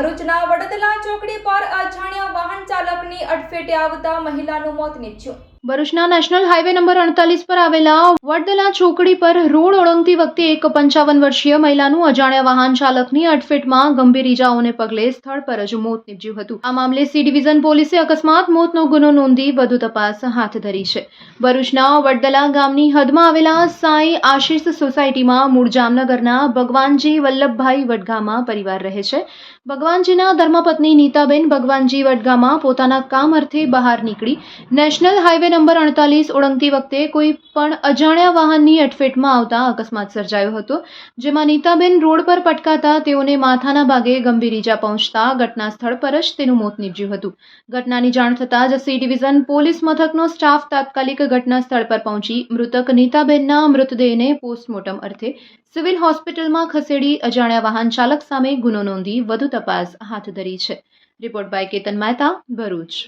ભરૂચના વડદલા ચોકડી પર અજાણ્યા વાહન ચાલકની અડફેટે આવતા મહિલાનું મોત નીપજ્યું. ભરૂચના નેશનલ હાઈવે નંબર અડતાલીસ પર આવેલા વડદલા ચોકડી પર રોડ ઓળંગતી વખતે એક પંચાવન વર્ષીય મહિલાનું અજાણ્યા વાહન ચાલકની અડફેટમાં ગંભીર ઇજાઓને પગલે સ્થળ પર જ મોત નીપજ્યું હતું. આ મામલે સી ડિવિઝન પોલીસે અકસ્માત મોતનો ગુનો નોંધી વધુ તપાસ હાથ ધરી છે. ભરૂચના વડદલા ગામની હદમાં આવેલા સાંઈ આશીષ સોસાયટીમાં મૂળ જામનગરના ભગવાનજી વલ્લભભાઈ વડગામાં પરિવાર રહે છે. ભગવાનજીના ધર્મપત્ની નીતાબેન ભગવાનજી વડગામાં પોતાના કામ અર્થે બહાર નીકળી નેશનલ હાઈવે નંબર અડતાલીસ ઓળંગતી વખતે કોઈ પણ અજાણ્યા વાહનની અડફેટમાં આવતા અકસ્માત સર્જાયો હતો, જેમાં નીતાબેન રોડ પર પટકાતા તેઓને માથાના ભાગે ગંભીર ઈજા પહોંચતા ઘટના સ્થળ પર જ તેનું મોત નીપજ્યું હતું. ઘટનાની જાણ થતાં જ સી ડિવિઝન પોલીસ મથકનો સ્ટાફ તાત્કાલિક ઘટના સ્થળ પર પહોંચી મૃતક નીતાબેનના મૃતદેહને પોસ્ટમોર્ટમ અર્થે સિવિલ હોસ્પિટલમાં ખસેડી અજાણ્યા વાહન ચાલક સામે ગુનો નોંધી વધુ તપાસ હાથ ધરી છે. Report by Ketan Mehta, Bharuch.